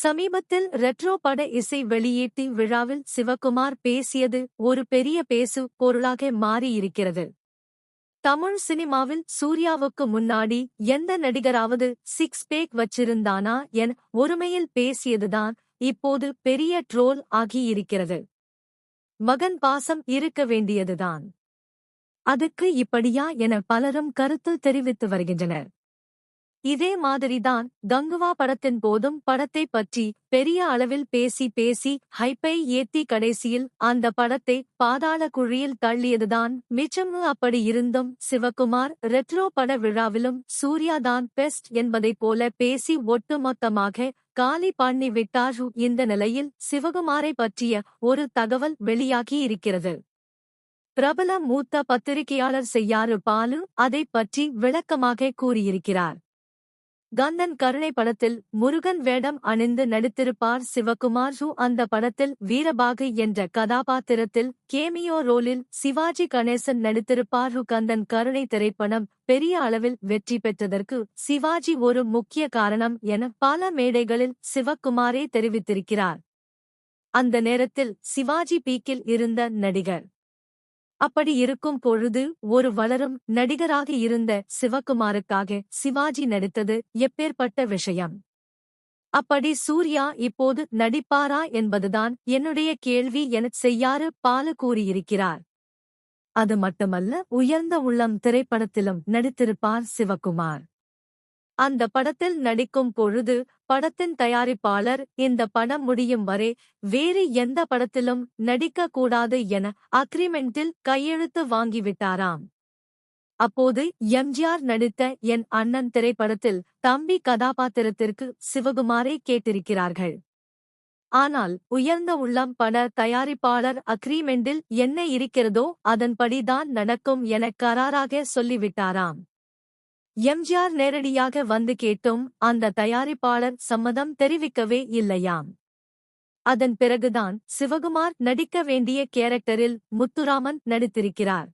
சமீபத்தில் ரெட்ரோ பட இசை வெளியீட்டு விழாவில் சிவகுமார் பேசியது ஒரு பெரிய பேசு பொருளாக மாறியிருக்கிறது. தமிழ் சினிமாவில் சூர்யாவுக்கு முன்னாடி எந்த நடிகராவது சிக்ஸ் பேக் வச்சிருந்தானா என் ஒருமையில் பேசியதுதான் இப்போது பெரிய ட்ரோல் ஆகியிருக்கிறது. மகன் பாசம் இருக்க வேண்டியதுதான். அதுக்கு இப்படியா என பலரும் கருத்து தெரிவித்து வருகின்றனர். இதே மாதிரிதான் கங்குவா படத்தின் போதும் படத்தை பற்றி பெரிய அளவில் பேசி பேசி ஹைப்பை ஏத்தி கடைசியில் அந்த படத்தை பாதாள குழியில் தள்ளியதுதான் மிச்சம் அப்படி இருந்தும் சிவகுமார் ரெட்ரோ பட விழாவிலும் சூர்யாதான் பெஸ்ட் என்பதைப் போல பேசி ஒட்டுமொத்தமாக காலி பண்ணி விட்டார் இந்த நிலையில் சிவகுமாரை பற்றிய ஒரு தகவல் வெளியாகி இருக்கிறது. பிரபல மூத்த பத்திரிகையாளர் செய்யாறு பாலு அதை பற்றி விளக்கமாக கூறியிருக்கிறார். கந்தன் கருணை படத்தில் முருகன் வேடம் அணிந்து நடித்திருப்பார் சிவகுமார் ஹூ அந்த படத்தில் வீரபாகு என்ற கதாபாத்திரத்தில் கேமியோ ரோலில் சிவாஜி கணேசன் நடித்திருப்பார் ஹூ. கந்தன் கருணை திரைப்படம் பெரிய அளவில் வெற்றி பெற்றதற்கு சிவாஜி ஒரு முக்கிய காரணம் என பல மேடைகளில் சிவகுமாரே தெரிவித்திருக்கிறார். அந்த நேரத்தில் சிவாஜி பீக்கில் இருந்த நடிகர் அப்படி இருக்கும் பொழுது ஒரு வளரும் நடிகராக இருந்த சிவகுமாருக்காக சிவாஜி நடித்தது எப்பேற்பட்ட விஷயம்? அப்படி சூர்யா இப்போது நடிப்பாரா என்பதுதான் என்னுடைய கேள்வி எனச் செய்யாறு பாலு கூறியிருக்கிறார். அது மட்டுமல்ல உயர்ந்த உள்ளம் திரைப்படத்திலும் நடித்திருப்பார் சிவகுமார். அந்த படத்தில் நடிக்கும் பொழுது படத்தின் தயாரிப்பாளர் இந்த படம் முடியும் வரை வேறு எந்த படத்திலும் நடிக்க கூடாது என அக்ரிமெண்டில் கையெழுத்து வாங்கிவிட்டாராம். அப்போது எம்ஜிஆர் நடித்த என் அண்ணன் திரைப்படத்தில் தம்பி கதாபாத்திரத்திற்கு சிவகுமாரை கேட்டிருக்கிறார்கள். ஆனால் உயர்ந்த உள்ளம் பட தயாரிப்பாளர் அக்ரிமெண்டில் என்ன இருக்கிறதோ அதன்படிதான் நடக்கும் என கராராக சொல்லிவிட்டாராம். எம்ஜிஆர் நேரடியாக வந்து கேட்டும் அந்த தயாரிப்பாளர் சம்மதம் தெரிவிக்கவே இல்லையாம். அதன் பிறகுதான் சிவகுமார் நடிக்க வேண்டிய கேரக்டரில் முத்துராமன் நடித்திருக்கிறார்.